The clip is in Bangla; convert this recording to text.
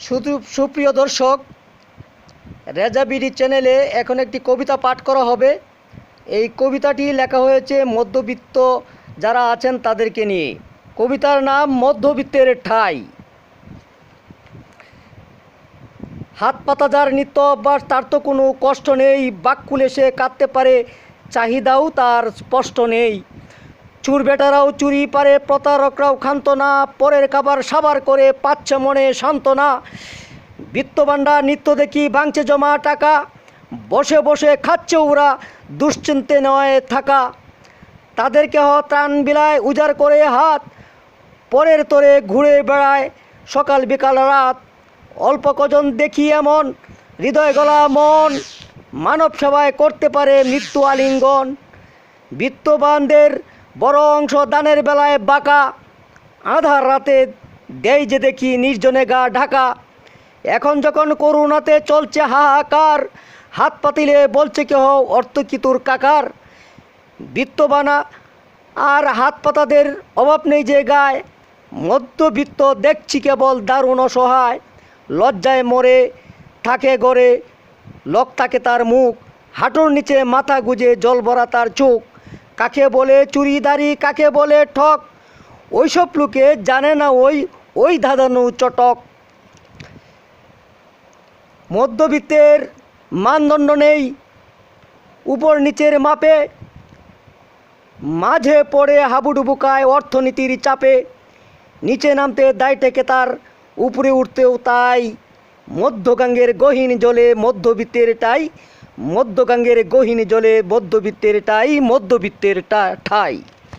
শুধু সুপ্রিয় দর্শক রেজাবিডি চ্যানেলে এখন একটি কবিতা পাঠ করা হবে। এই কবিতাটি লেখা হয়েছে মধ্যবিত্ত যারা আছেন তাদেরকে নিয়ে। কবিতার নাম মধ্যবিত্তের ঠাই। হাত পাতা যার নিত্য অভ্যাস, তার তো কোনো কষ্ট নেই। বাক্কুলে সে কাঁদতে পারে, চাহিদাও তার স্পষ্ট নেই। চুর বেটারাও চুরি পারে, প্রতারকরাও ক্ষান্ত না পরের খাবার সাবার করে পাচ্ছে মনে সান্ত্বনা। বিত্তবান্ডা নিত্য দেখি ভাঙছে জমা টাকা, বসে বসে খাচ্ছে ওরা, দুশ্চিন্তে নয় থাকা। তাদেরকে হ ত্রাণ বিলায় উজাড় করে হাত, পরের তোরে ঘুরে বেড়ায় সকাল বিকাল রাত। অল্প কজন দেখি এমন, হৃদয় গলা মন, মানব সেবায় করতে পারে মৃত্যু আলিঙ্গন। বিত্তবানদের বড় অংশ দানের বেলায় বাঁকা। আধার রাতে দেয় যে দেখি নির্জনে গা ঢাকা। এখন যখন করুণাতে চলছে হাহাকার, হাত পাতিলে বলছে কেহ অর্থ কি তোর কাকার? বিত্তবানা, আর হাত পাতাদের অভাব নেই যে গায়। মধ্যবিত্ত দেখছি কেবল দারুণ অসহায়। লজ্জায় মরে থাকে গড়ে, লোক থাকে তার মুখ। হাঁটুর নিচে মাথা গুজে জল ভরা তার চোখ। কাকে বলে চুরিদারি কাকে বলে ঠক? ওইসব লোকে জানে না ওই ওই ধাঁধানো চটক। মধ্যবিত্তের মানদণ্ড নেই। উপর নিচের মাপে। মাঝে পড়ে হাবুডুবু খায় অর্থনীতির চাপে। নিচে নামতে দায় টেকে তার, উপরে উঠতেও তাই। মধ্যগাঙ্গের গহীন জলে মধ্যবিত্তের টাই মধ্যগাঙ্গের গহীন জলে মধ্যবিত্তের টাই মধ্যবিত্তের ঠাই।